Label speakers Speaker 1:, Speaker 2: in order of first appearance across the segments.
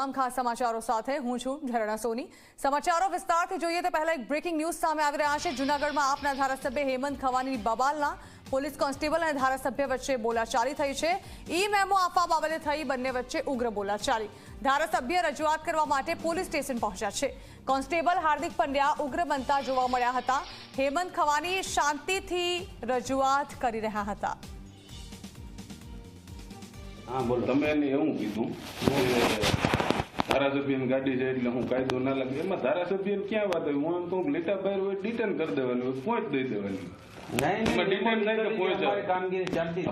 Speaker 1: તમામ ખાસ સમાચારો સાથે હું છું ઝરણા સોની. સમાચારો વિસ્તારથી જોઈએ તે પહેલા એક બ્રેકિંગ ન્યૂઝ સામે આવી રહ્યા છે. જૂનાગઢમાં આપના ધારાસભ્ય હેમંત ખવાની બબાલના પોલીસ કોન્સ્ટેબલ અને ધારાસભ્ય વચ્ચે બોલાચાલી થઈ છે. ઈ મેમો આપવા બાબતે થઈ બંને વચ્ચે ઉગ્ર બોલાચાલી. ધારાસભ્ય રજૂઆત કરવા માટે પોલીસ સ્ટેશન પહોંચ્યા છે. કોન્સ્ટેબલ હાર્દિક પંડ્યા ઉગ્ર બનતા જોવા મળ્યા હતા. હેમંત ખવાની શાંતિથી રજૂઆત કરી રહ્યા હતા.
Speaker 2: હા બોલ. તમે એને એવું કીધું ધારાસભ્યની ગાડી છે એટલે હું કાયદો ના લાગે એમાં ધારાસભ્યને ક્યાં વાત હોય? હું એમ કહું લીટા બહાર હોય ડિટેન કરી દેવાની હોય પોઈન્ટ દઈ દેવાની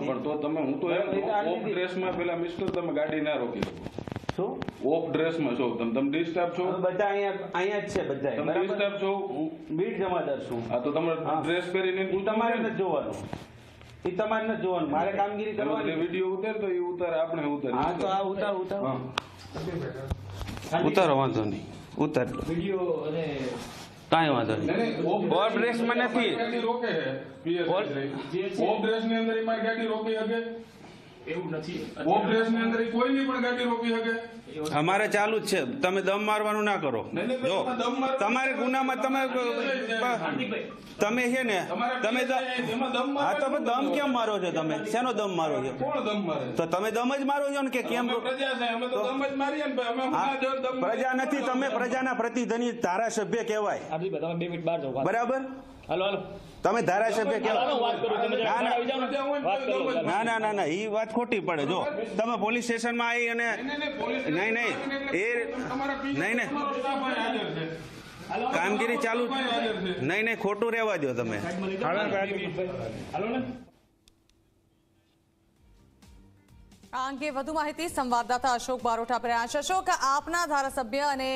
Speaker 2: પણ તો તમે હું તો એમ ઓફ. ડ્રેસમાં પેલા મિસ્ટર તમે ગાડી ના રોકી શકો. ઓફ ડ્રેસમાં છો તમે. તમે ડિસ્ટર્બ છો?
Speaker 3: બધા અહીંયા અહીંયા જ છે બધા
Speaker 2: તમે ડિસ્ટર્બ છો?
Speaker 3: હું બીટ જમાદાર છું.
Speaker 2: આ તો તમારે ડ્રેસ પહેરીને
Speaker 3: તમારે નથી જોવાનું. એ તમારે નથી જોવાનું. મારે કામગીરી કરવાની.
Speaker 2: વીડિયો ઉતાર તો એ ઉતાર આપણે ઉતાર
Speaker 3: હા તો આ ઉતાર ઉતાર. ઉતારો વાંધો નહીં. ઉતાર. કાંઈ વાંધો નહીં. ઓફ ડ્રેસમાં નથી.
Speaker 2: રોકે છે ઓફ ડ્રેસની અંદર એમાં મારી ગાડી રોકી શકે?
Speaker 4: એવું નથી.
Speaker 2: ઓફ ડ્રેસની અંદર કોઈની પણ ગાડી રોકી શકે.
Speaker 3: અમારે ચાલુ જ છે. તમે દમ મારવાનું ના કરો. જો તમારે ગુનામાં તમે તમે છે ને તમે હા
Speaker 2: તમે
Speaker 3: દમ કેમ મારો છો તમે? શેનો દમ મારો છો?
Speaker 2: કોણ દમ મારે
Speaker 3: તો તમે દમ જ મારો છો ને કે કેમ
Speaker 2: અમે પ્રજા તો દમ જ મારીએ ને ભાઈ. અમે
Speaker 3: હા,
Speaker 2: હમણાં જો દમ
Speaker 3: પ્રજા નથી તમે પ્રજાના પ્રતિધની ધારાસભ્ય કહેવાય. બરાબર?
Speaker 4: હાલો હાલો.
Speaker 3: તમે ધારાસભ્ય
Speaker 4: હાલો
Speaker 3: કહેવાય
Speaker 4: વાત કરું તમે જરા
Speaker 3: ના, ના.
Speaker 4: ને.
Speaker 3: ના ના ના ના એ વાત ખોટી પડે. જો તમે પોલીસ સ્ટેશનમાં આવી અને
Speaker 2: નહીં, નહીં.
Speaker 3: એ- નહીં,
Speaker 2: છે.
Speaker 3: કામગીરી ચાલુ નહીં નહીં ખોટું રહેવા દો તમે.
Speaker 4: હાલો
Speaker 1: આ અંગે વધુ માહિતી સંવાદદાતા અશોક બારોટા પ્રયાસ અશોક આપના ધારાસભ્ય અને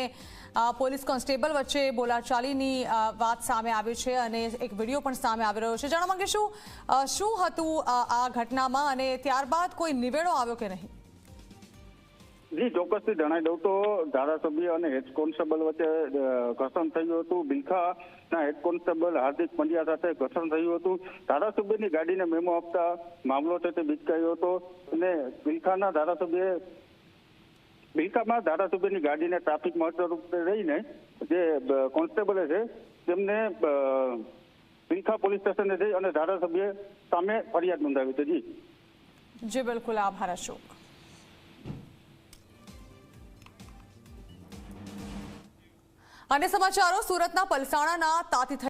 Speaker 1: પોલીસ કોન્સ્ટેબલ વચ્ચે બોલાચાલીની વાત સામે આવી છે અને એક વીડિયો પણ સામે આવી રહ્યો છે. જાણવા માંગે શું શું હતું આ ઘટનામાં અને ત્યારબાદ કોઈ નિવેડો આવ્યો કે નહીં?
Speaker 5: જી, ચોક્કસથી જણાવી દઉં તો ધારાસભ્ય અને હેડ કોન્સ્ટેબલ વચ્ચે ઘર્ષણ થયું હતું. બિલખાના હેડ કોન્સ્ટેબલ હાર્દિક પંડ્યા સાથે ઘર્ષણ થયું હતું. ધારાસભ્યની ગાડીને મેમો આપતા મામલો છે તે બિચકાયો હતો અને બિલખાના ધારાસભ્ય બિલખામાં ધારાસભ્યની ગાડીને ટ્રાફિક મહત્વરૂપ રહીને જે કોન્સ્ટેબલે છે, તેમને બિલખા પોલીસ સ્ટેશને જઈ અને ધારાસભ્ય સામે ફરિયાદ નોંધાવી હતી. જી.
Speaker 1: જી, બિલકુલ. આભાર, અશોક. અને સમાચારો, સુરતના પલસાણાના તાતી